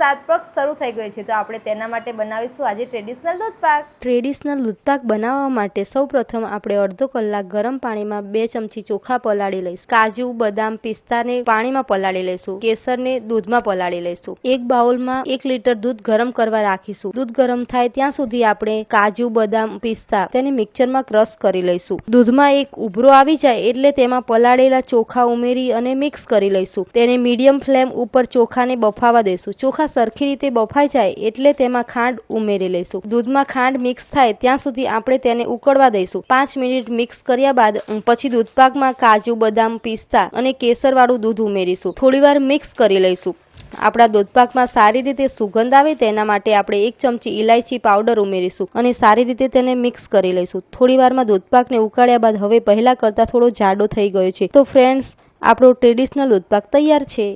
સાત પગ શરૂ થઈ ગઈ છે. તો આપણે તેના માટે બનાવીશું આજે ટ્રેડિશનલ દૂધ ટ્રેડિશનલ દૂધપાક બનાવવા માટે સૌપ્રથમ આપણે અડધો કલાક ગરમ પાણીમાં બે ચમચી ચોખા પલાળી લઈશું. કાજુ, બદામ પિસ્તાને પાણીમાં પલાળી લઈશું. કેસરને દૂધમાં પલાળી લઈશું. એક બાઉલમાં એક લીટર દૂધ ગરમ કરવા રાખીશું. દૂધ ગરમ થાય ત્યાં સુધી આપણે કાજુ, બદામ પિસ્તા તેને મિક્સરમાં ક્રશ કરી લઈશું. દૂધમાં એક ઉભરો આવી જાય એટલે તેમાં પલાળેલા ચોખા ઉમેરી અને મિક્સ કરી લઈશું. તેને મીડિયમ ફ્લેમ ઉપર ચોખાને બફાવા દઈશું. ચોખા સરખી રીતે બફાઈ જાય એટલે તેમાં ખાંડ ઉમેરી લઈશું. દૂધમાં ખાંડ મિક્સ થાય ત્યાં સુધી આપણે તેને ઉકળવા દઈશું. પાંચ મિનિટ મિક્સ કર્યા બાદ પછી દૂધપાકમાં કાજુ, બદામ, પિસ્તા અને કેસરવાળું દૂધ ઉમેરીશું. થોડીવાર મિક્સ કરી લઈશું. આપણા દૂધપાકમાં સારી રીતે સુગંધ આવે તેના માટે આપણે એક ચમચી ઇલાયચી પાવડર ઉમેરીશું અને સારી રીતે તેને મિક્સ કરી લઈશું. થોડી વારમાં દૂધપાકને ઉકાળ્યા બાદ હવે પહેલા કરતાં થોડો જાડો થઈ ગયો છે. તો ફ્રેન્ડ્સ આપણો ટ્રેડિશનલ દૂધપાક તૈયાર છે.